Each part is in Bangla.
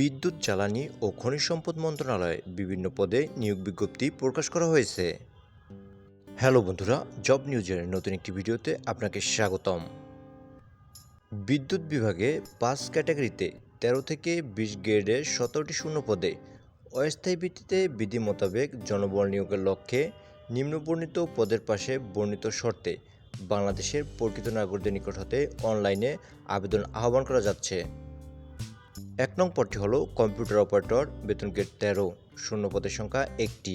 বিদ্যুৎ, জ্বালানি ও খনিজ সম্পদ মন্ত্রণালয়ে বিভিন্ন পদে নিয়োগ বিজ্ঞপ্তি প্রকাশ করা হয়েছে। হ্যালো বন্ধুরা, জব নিউজের নতুন একটি ভিডিওতে আপনাকে স্বাগতম। বিদ্যুৎ বিভাগে পাঁচ ক্যাটাগরিতে তেরো থেকে বিশ গ্রেডের সতেরোটি শূন্য পদে অস্থায়ী ভিত্তিতে বিধি মোতাবেক জনবল নিয়োগের লক্ষ্যে নিম্নবর্ণিত পদের পাশে বর্ণিত শর্তে বাংলাদেশের প্রকৃত নাগরিকদের নিকট হতে অনলাইনে আবেদন আহ্বান করা যাচ্ছে। এক নং পদটি হলো কম্পিউটার অপারেটর, বেতন গেট তেরো, শূন্য পদের সংখ্যা একটি।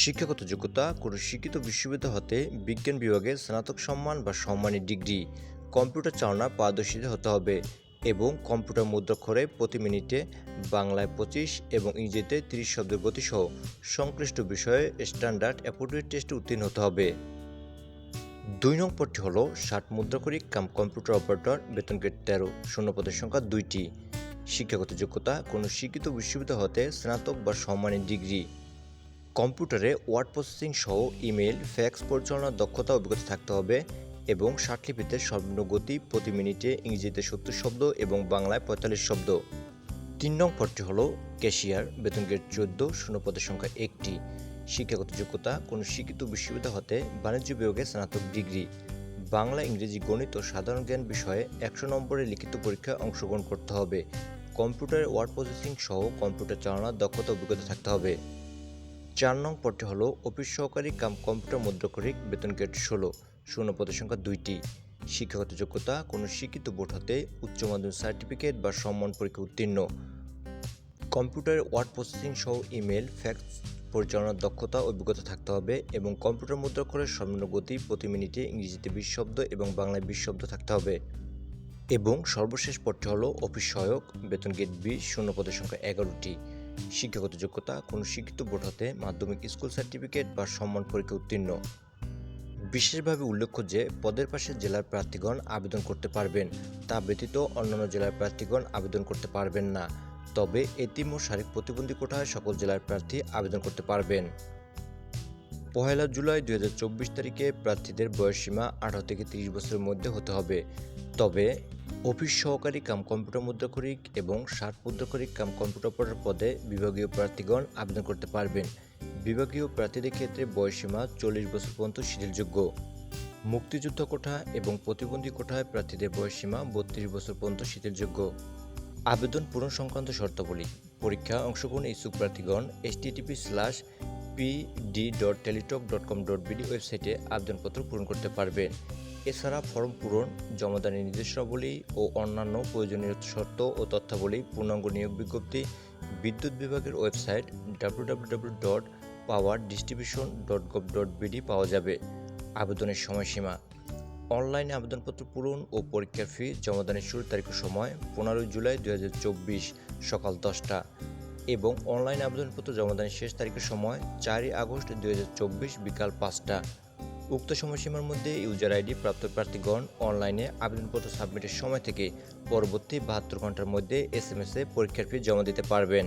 শিক্ষাগত যোগ্যতা, কোনো শিক্ষিত বিশ্ববিদ্যালয় হতে বিজ্ঞান বিভাগে স্নাতক সম্মান বা সম্মানী ডিগ্রি, কম্পিউটার চালনা পারদর্শিতা হতে হবে এবং কম্পিউটার মুদ্রাক্ষরে প্রতি মিনিটে বাংলায় পঁচিশ এবং ইংরেজিতে তিরিশ শব্দের গতিসহ সংশ্লিষ্ট বিষয়ে স্ট্যান্ডার্ড অ্যাপোর্টেড টেস্টে উত্তীর্ণ হতে হবে। দুই নং পদটি হলো ষাট মুদ্রাকরিক কাম কম্পিউটার অপারেটর, বেতন গেট তেরো, শূন্য পদের সংখ্যা দুইটি। শিক্ষাগত যোগ্যতা কোনো শিক্ষিত বিশ্ববিদ্যালয় হতে স্নাতক বা সম্মানের ডিগ্রি। কম্পিউটারে ওয়ার্ড প্রসেসিং সহ ইমেল, ফ্যাক্স পরিচালনার দক্ষতা অভিজ্ঞতা থাকতে হবে এবং ষাটলিপিতে সর্বনিম্ন গতি প্রতি মিনিটে ইংরেজিতে সত্তর শব্দ এবং বাংলায় পঁয়তাল্লিশ শব্দ। তিন নং পদটি হলো ক্যাশিয়ার, বেতন গ্রেড চোদ্দ, শূন্য পদের সংখ্যা একটি। শিক্ষাগত যোগ্যতা কোনো শিক্ষিত বিশ্ববিদ্যালয় হতে বাণিজ্য বিভাগে স্নাতক ডিগ্রি। বাংলা, ইংরেজি, গণিত ও সাধারণ জ্ঞান বিষয়ে একশো নম্বরের লিখিত পরীক্ষায় অংশগ্রহণ করতে হবে। কম্পিউটারে ওয়ার্ড প্রসেসিং সহ কম্পিউটার চালানোর দক্ষতা অভিজ্ঞতা থাকতে হবে। চার নং পদটি হলো অফিস সহকারী কাম কম্পিউটার মুদ্রাক্ষরিক বেতন গ্রেড ষোলো, শূন্য পদের সংখ্যা দুইটি। শিক্ষাগত যোগ্যতা, কোনো শিক্ষিত বোর্ড হতে উচ্চ মাধ্যমিক সার্টিফিকেট বা সম্মান পরীক্ষা উত্তীর্ণ। কম্পিউটার ওয়ার্ড প্রসেসিং সহ ইমেল, ফ্যাক্স পরিচালনার দক্ষতা, অভিজ্ঞতা থাকতে হবে এবং কম্পিউটার মুদ্রাক্ষরের সর্বনিম্ন গতি প্রতি মিনিটে ইংরেজিতে বিশ শব্দ এবং বাংলায় বিশ শব্দ থাকতে হবে। এবং সর্বশেষ পদটি হল অফিস সহায়ক, বেতন গেট বিশ শূন্য পদের সংখ্যা এগারোটি। শিক্ষাগত যোগ্যতা, কোনো শিক্ষিত বোর্ড হতে মাধ্যমিক স্কুল সার্টিফিকেট বা সম্মান পরীক্ষা উত্তীর্ণ। বিশেষভাবে উল্লেখ্য যে, পদের পাশে জেলার প্রার্থীগণ আবেদন করতে পারবেন, তা ব্যতীত অন্যান্য জেলার প্রার্থীগণ আবেদন করতে পারবেন না। তবে এতিম ও শারীরিক প্রতিবন্ধী কোঠায় সকল জেলার প্রার্থী আবেদন করতে পারবেন। পহেলা জুলাই দু হাজার চব্বিশ তারিখে প্রার্থীদের বয়সসীমা আঠারো থেকে তিরিশ বছরের মধ্যে হতে হবে। তবে অফিস সহকারী কাম কম্পিউটার মুদ্রাকরিক এবং ষাট মুদ্রাকরিক কাম কম্পিউটার অপারেটর পদে বিভাগীয় প্রার্থীগণ আবেদন করতে পারবেন। বিভাগীয় প্রার্থীদের ক্ষেত্রে বয়সসীমা চল্লিশ বছর পর্যন্ত শিথিলযোগ্য। মুক্তিযুদ্ধ কোঠা এবং প্রতিবন্ধী কোঠায় প্রার্থীদের বয়সসীমা বত্রিশ বছর পর্যন্ত শিথিলযোগ্য। আবেদন পূরণ সংক্রান্ত শর্তাবলী। পরীক্ষা অংশগ্রহণ ইচ্ছুক প্রার্থীগণ HTTP slash PD dot Teletalk dot com dot BD ওয়েবসাইটে আবেদনপত্র পূরণ করতে পারবেন। এছাড়া ফর্ম পূরণ জমাদানের নির্দেশাবলী ও অন্যান্য প্রয়োজনীয় শর্ত ও তথ্যাবলী, পূর্ণাঙ্গ নিয়োগ বিজ্ঞপ্তি, বিদ্যুৎ বিভাগের website WWW dot power distribution dot gov dot BD পাওয়া যাবে। আবেদনের সময়সীমা অনলাইনে আবেদনপত্র পূরণ ও পরীক্ষার ফি জমাদানের শুরু তারিখের সময় পনেরোই জুলাই দু হাজার চব্বিশ সকাল দশটা এবং অনলাইন আবেদনপত্র জমাদানের শেষ তারিখের সময় চারই আগস্ট দুই হাজার চব্বিশ বিকাল পাঁচটা। উক্ত সময়সীমার মধ্যে ইউজার আইডি প্রাপ্ত প্রার্থীগণ অনলাইনে আবেদনপত্র সাবমিটের সময় থেকে পরবর্তী বাহাত্তর ঘণ্টার মধ্যে এস এম এস পরীক্ষার ফি জমা দিতে পারবেন।